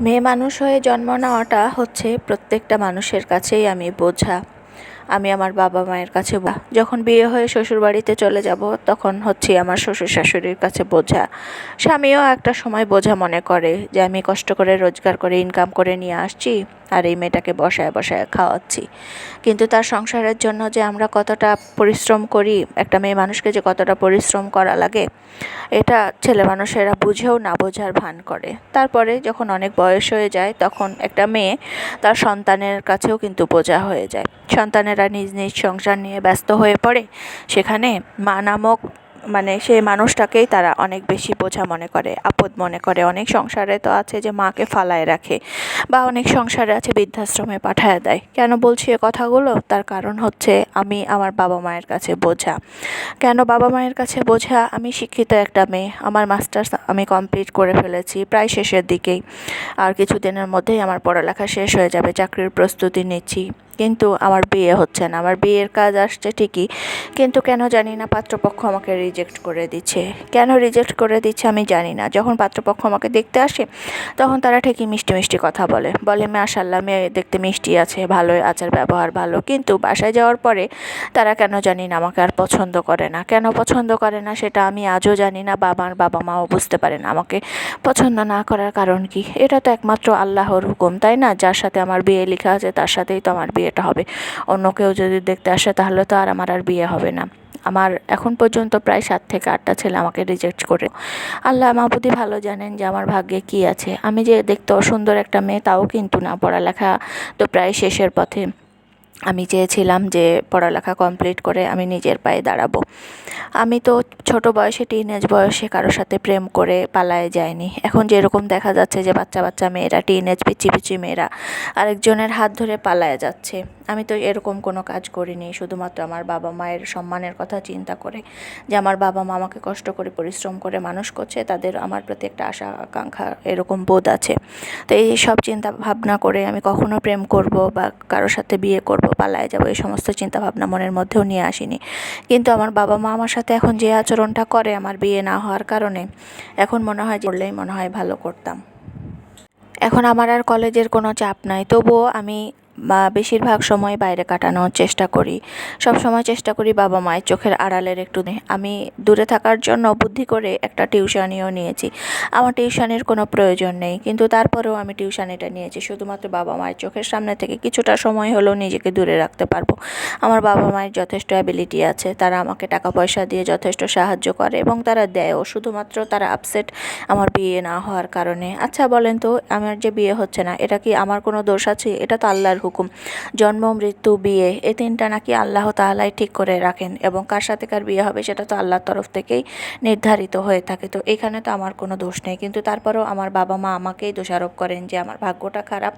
মেয়ে মানুষ হয়ে জন্ম নেওয়াটা হচ্ছে প্রত্যেকটা মানুষের কাছেই আমি বোঝা। আমি আমার বাবা মায়ের কাছে যখন বিয়ে হয়ে শ্বশুর বাড়িতে চলে যাব, তখন হচ্ছে আমার শ্বশুর শাশুড়ির কাছে বোঝা। স্বামীও একটা সময় বোঝা মনে করে যে আমি কষ্ট করে রোজগার করে ইনকাম করে নিয়ে আসছি আর এই মেয়েটাকে বসায় বসায় খাওয়াচ্ছি। কিন্তু তার সংসারের জন্য যে আমরা কতটা পরিশ্রম করি, একটা মেয়ে মানুষকে যে কতটা পরিশ্রম করা লাগে, এটা ছেলে মানুষেরা বুঝেও না বোঝার ভান করে। তারপরে যখন অনেক বয়স হয়ে যায়, তখন একটা মেয়ে তার সন্তানের কাছেও কিন্তু বোঝা হয়ে যায়। সন্তানেরা নিজ নিজ সংসার নিয়ে ব্যস্ত হয়ে পড়ে, সেখানে মা নামক মানে সেই মানুষটাকেই তারা অনেক বেশি বোঝা মনে করে, আপদ মনে করে। অনেক সংসারে তো আছে যে মাকে ফালায় রাখে বা অনেক সংসারে আছে বৃদ্ধাশ্রমে পাঠায় দেয়। কেন বলছি এ কথাগুলো? তার কারণ হচ্ছে আমি আমার বাবা মায়ের কাছে বোঝা। কেন বাবা মায়ের কাছে বোঝা? আমি শিক্ষিত একটা মেয়ে। আমার মাস্টার্স আমি কমপ্লিট করে ফেলেছি প্রায় শেষের দিকেই। আর কিছুদিনের মধ্যেই আমার পড়ালেখা শেষ হয়ে যাবে, চাকরির প্রস্তুতি নিচ্ছি। কিন্তু আমার বিয়ে হচ্ছে না। আমার বিয়ের কাজ আসছে ঠিকই, কিন্তু কেন জানি না পাত্রপক্ষ আমাকে রিজেক্ট করে দিচ্ছে। কেন রিজেক্ট করে দিচ্ছে আমি জানি না। যখন পাত্রপক্ষ আমাকে দেখতে আসে, তখন তারা ঠিকই মিষ্টি মিষ্টি কথা বলে। বলে মাশাল্লাহ মেয়ে দেখতে মিষ্টি আছে, ভালোই আচার ব্যবহার, ভালো। কিন্তু বাসায় যাওয়ার পরে তারা কেন জানি না আমাকে আর পছন্দ করে না। কেন পছন্দ করে না সেটা আমি আজও জানি না, বাবার বাবা মাও বুঝতে পারে না আমাকে পছন্দ না করার কারণ কি? এটা তো একমাত্র আল্লাহর হুকুম, তাই না? যার সাথে আমার বিয়ে লেখা আছে, তার সাথেই তো আমার বিয়েটা হবে। অন্য কেউ যদি দেখতে আসে তাহলে তো আর আমার আর বিয়ে হবে না। আমার এখন পর্যন্ত প্রায় সাত থেকে আটটা ছেলে আমাকে রিজেক্ট করে। আল্লাহ মাহবুদি ভালো জানেন যে আমার ভাগ্যে কি আছে। আমি যে দেখতে অসুন্দর একটা মেয়ে তাও কিন্তু না, পড়ালেখা তো প্রায় শেষের পথে। আমি চেয়েছিলাম যে পড়ালেখা কমপ্লিট করে আমি নিজের পায়ে দাঁড়াবো। আমি তো ছোট বয়সে টিনেজ বয়সে কারোর সাথে প্রেম করে পালায়ে যায়নি এখন যেরকম দেখা যাচ্ছে যে বাচ্চা বাচ্চা মেয়েরা টিনেজ পিচি পিচি মেয়েরা, আরেকজনের হাত ধরে পালায় যাচ্ছে। আমি তো এরকম কোনো কাজ করিনি, শুধুমাত্র আমার বাবা মায়ের সম্মানের কথা চিন্তা করে যে আমার বাবা মা আমাকে কষ্ট করে পরিশ্রম করে মানুষ করছে, তাদের আমার প্রতি একটা আশা আকাঙ্ক্ষা এরকম বোধ আছে। তো এই সব চিন্তা ভাবনা করে আমি কখনো প্রেম করব বা কারোর সাথে বিয়ে করব, পালায়ে যাব, এই সমস্ত চিন্তা ভাবনা মনের মধ্যেও নিয়ে আসিনি। কিন্তু আমার বাবা মা আমার সাথে এখন যে আচরণটা করে আমার বিয়ে না হওয়ার কারণে, এখন মনে হয় করলেই মনে হয় ভালো করতাম। এখন আমার আর কলেজের কোনো চাপ নাই। তবুও আমি বেশিরভাগ সময় বাইরে কাটানোর চেষ্টা করি। সব সময় চেষ্টা করি বাবা মায়ের চোখের আড়ালের একটু নে- আমি দূরে থাকার জন্য বুদ্ধি করে একটা টিউশনিও নিয়েছি। আমার টিউশনের কোনো প্রয়োজন নেই, কিন্তু তারপরেও আমি টিউশনিটা নিয়েছি। শুধুমাত্র বাবা মায়ের চোখের সামনে থেকে কিছুটা সময় হলেও নিজেকে দূরে রাখতে পারব। আমার বাবা মায়ের যথেষ্ট অ্যাবিলিটি আছে, তারা আমাকে টাকা পয়সা দিয়ে যথেষ্ট সাহায্য করে এবং তারা দেয়ও। শুধুমাত্র তারা আপসেট আমার বিয়ে না হওয়ার কারণে। আচ্ছা বলেন তো, আমার যে বিয়ে হচ্ছে না, এটা কি আমার কোনো দোষ আছে? এটা তো আল্লাহর হুকুম। জন্ম, মৃত্যু, বিয়ে এই তিনটা নাকি আল্লাহ তাআলাই ঠিক করে রাখেন এবং কার সাথে কার বিয়ে হবে সেটা তো আল্লাহর তরফ থেকেই নির্ধারিত হয়ে থাকে। তো এখানে তো আমার কোনো দোষ নেই। কিন্তু তারপরেও আমার বাবা মা আমাকেই দোষারোপ করেন যে আমার ভাগ্যটা খারাপ,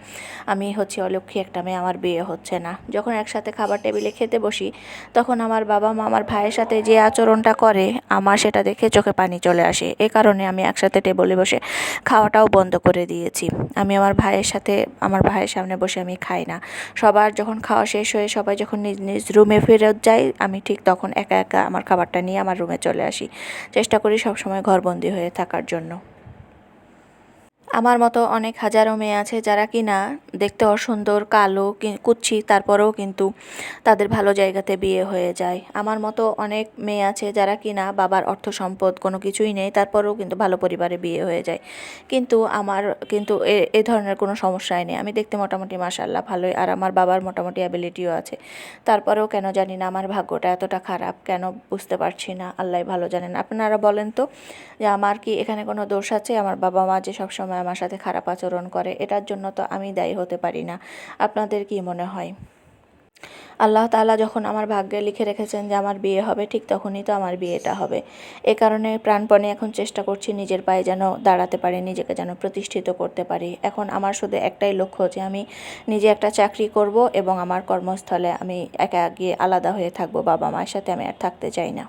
আমি হচ্ছে অলক্ষী একটা মেয়ে, আমার বিয়ে হচ্ছে না। যখন একসাথে খাবার টেবিলে খেতে বসি, তখন আমার বাবা মা আমার ভাইয়ের সাথে যে আচরণটা করে, আমার সেটা দেখে চোখে পানি চলে আসে। এ কারণে আমি একসাথে টেবলে বসে খাওয়াটাও বন্ধ করে দিয়েছি। আমি আমার ভাইয়ের সাথে, আমার ভাইয়ের সামনে বসে আমি খাই না। সবার যখন খাওয়া শেষ হয়ে সবাই যখন নিজ নিজ রুমে ফেরত যায় আমি ঠিক তখন একা একা আমার খাবারটা নিয়ে আমার রুমে চলে আসি। চেষ্টা করি সবসময় ঘরবন্দি হয়ে থাকার জন্য। আমার মতো অনেক হাজারো মেয়ে আছে যারা কিনা দেখতে অসুন্দর, কালো, কি- কুৎসি তারপরেও কিন্তু তাদের ভালো জায়গাতে বিয়ে হয়ে যায়। আমার মতো অনেক মেয়ে আছে যারা কিনা বাবার অর্থ সম্পদ কোনো কিছুই নেই, তারপরেও কিন্তু ভালো পরিবারে বিয়ে হয়ে যায়। কিন্তু আমার কিন্তু এ ধরনের কোনো সমস্যাই নেই। আমি দেখতে মোটামুটি মাসাল্লাহ ভালোই, আর আমার বাবার মোটামুটি অ্যাবিলিটিও আছে। তারপরেও কেন জানি না, আমার ভাগ্যটা এতটা খারাপ, কেন বুঝতে পারছি না, আল্লাহ ভালো জানেন। আপনারা বলেন তো যে আমার কি এখানে কোনো দোষ আছে? আমার বাবা মা যে সবসময় আমার সাথে খারাপ আচরণ করে, এটার জন্য তো আমি দায়ী হতে পারি না। আপনাদের কি মনে হয়? আল্লাহ তাআলা যখন আমার ভাগ্যে লিখে রেখেছেন যে আমার বিয়ে হবে, ঠিক তখনই তো আমার বিয়েটা হবে। এ কারণে প্রাণপণে এখন চেষ্টা করছি নিজের পায়ে যেন দাঁড়াতে পারি, নিজেকে যেন প্রতিষ্ঠিত করতে পারি। এখন আমার শুধু একটাই লক্ষ্য যে আমি নিজে একটা চাকরি করব এবং আমার কর্মস্থলে আমি একা গিয়ে আলাদা হয়ে থাকব, বাবা মায়ের সাথে আমি আর থাকতে চাই না।